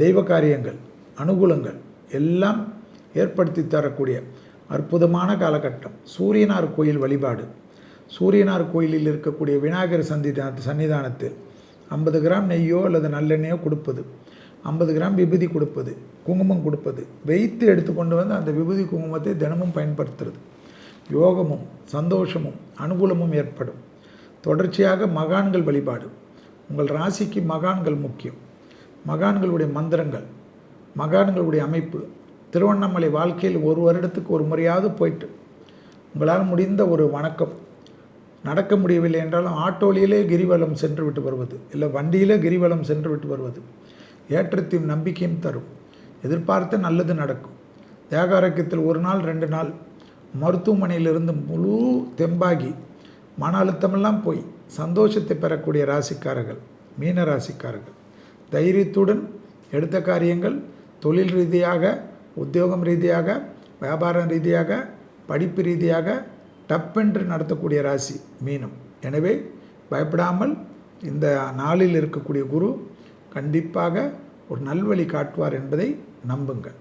தெய்வ காரியங்கள் அனுகூலங்கள் எல்லாம் ஏற்படுத்தி தரக்கூடிய அற்புதமான காலகட்டம். சூரியனார் கோயில் வழிபாடு. சூரியனார் கோயிலில் இருக்கக்கூடிய விநாயகர் சந்திதா சன்னிதானத்தில் ஐம்பது கிராம் நெய்யோ அல்லது நல்லெண்ணெயோ கொடுப்பது. ஐம்பது கிராம் விபூதி கொடுப்பது குங்குமம் கொடுப்பது. வைத்து எடுத்துக்கொண்டு வந்து அந்த விபூதி குங்குமத்தை தினமும் பயன்படுத்துறது. யோகமும் சந்தோஷமும் அனுகூலமும் ஏற்படும். தொடர்ச்சியாக மகான்கள் வழிபாடு. உங்கள் ராசிக்கு மகான்கள் முக்கியம். மகான்களுடைய மந்திரங்கள் மகான்களுடைய அமைப்பு திருவண்ணாமலை வாழ்க்கையில் ஒரு வருடத்துக்கு ஒரு முறையாவது போயிட்டு உங்களால் முடிந்த ஒரு வணக்கம். நடக்க முடியவில்லை என்றாலும் ஆட்டோலியிலே கிரிவலம் சென்று விட்டு வருவது இல்லை வண்டியிலே கிரிவலம் சென்று விட்டு வருவது ஏற்றத்தையும் நம்பிக்கையும் தரும். எதிர்பார்த்து நல்லது நடக்கும். தேக ஆரோக்கியத்தில் ஒரு நாள் ரெண்டு நாள் மருத்துவமனையிலிருந்து முழு தெம்பாகி மன அழுத்தமெல்லாம் போய் சந்தோஷத்தை பெறக்கூடிய ராசிக்காரர்கள் மீன ராசிக்காரர்கள். தைரியத்துடன் எடுத்த காரியங்கள் தொழில் ரீதியாக உத்தியோகம் ரீதியாக வியாபாரம் ரீதியாக படிப்பு ரீதியாக டப்பென்று நடத்தக்கூடிய ராசி மீனம். எனவே பயப்படாமல் இந்த நாளில் இருக்கக்கூடிய குரு கண்டிப்பாக ஒரு நல்வழி காட்டுவார் என்பதை நம்புங்கள்.